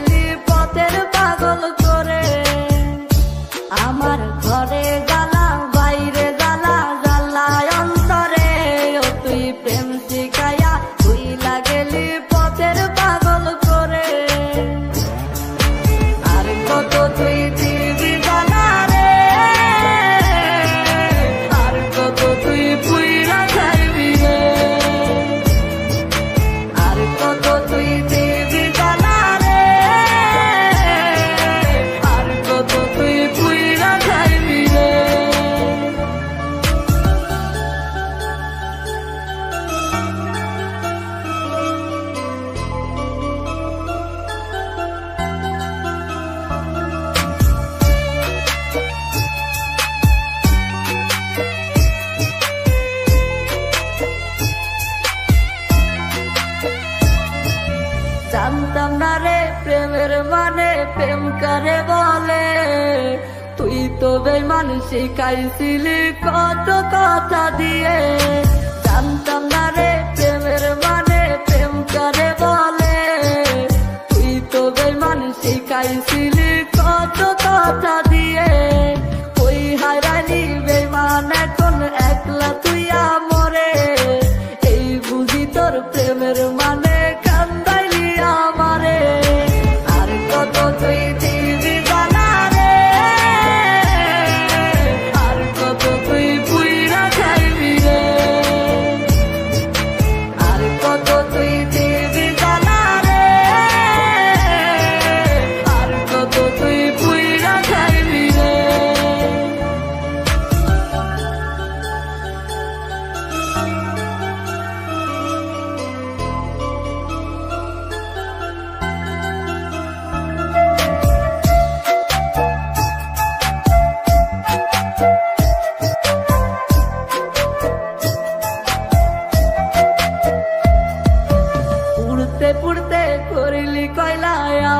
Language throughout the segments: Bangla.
গেলি পথের পাগল করে। আমার প্রেমের মানে প্রেম করে বলে? তুই তো বেমান শিখাইছিলি কত কথা দিয়ে। জানতাম না রে প্রেমের মানে প্রেম করে বলে। তুই তো বেমান শিখাইছিলি কত কথা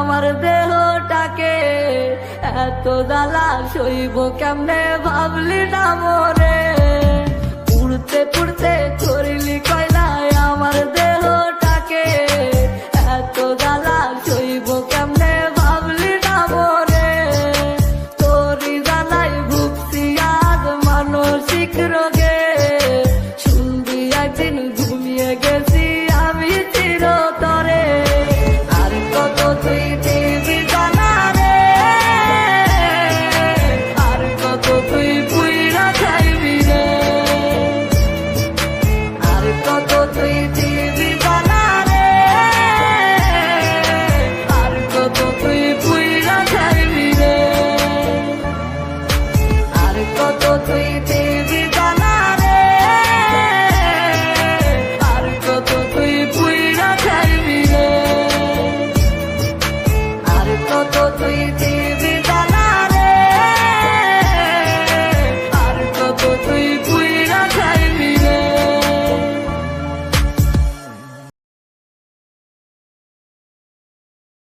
আমার দেহটাকে এত দালা সইব কেমনে ভাবলি না মরে? till you